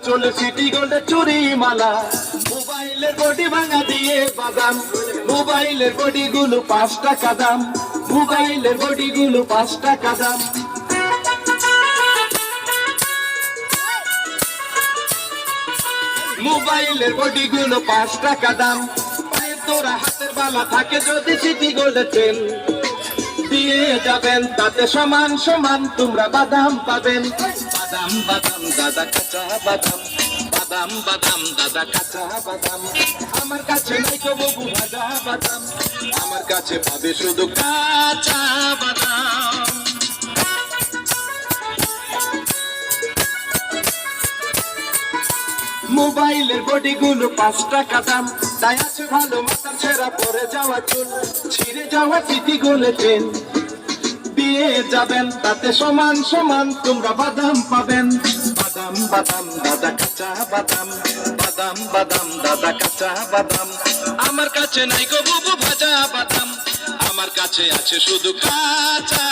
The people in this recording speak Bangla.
চলে সিটি গোল্ডে চুরি মালা। মোবাইলের বডি ভাঙা দিয়ে বাদাম। মোবাইলের বডি গুলো পাঁচ টাকা দাম মোবাইলের বডি গুলো পাঁচ টাকা দাম মোবাইলের বডি গুলো পাঁচ টাকা দাম তোরা হাতের বালা থাকে যদি সিটি গোল্ডের চেন। দিয়ে যাবেন তাতে সমান সমান তোমরা বাদাম পাবেন। বাদাম বাদাম দাদা কাঁচা বাদাম বাদাম বাদাম দাদা কাঁচা বাদাম আমার কাছে নাই তো বাবু ভাজা বাদাম আমার কাছে পাবে শুধু কাঁচা বাদাম মোবাইলের বডি গুলো পাঁচ টাকা দাম তাই আছে ভালো মাথার ছেঁড়া পরে যাওয়া চুল ছিঁড়ে যাওয়া চিঠি গুলে চেন। দিয়ে যাবেন, তাতে সমান সমান তোমরা বাদাম পাবেন। বাদাম বাদাম, দাদা কাঁচা বাদাম। বাদাম বাদাম, দাদা কাঁচা বাদাম। আমার কাছে নাই গো বুবু ভাজা বাদাম। আমার কাছে আছে শুধু কাঁচা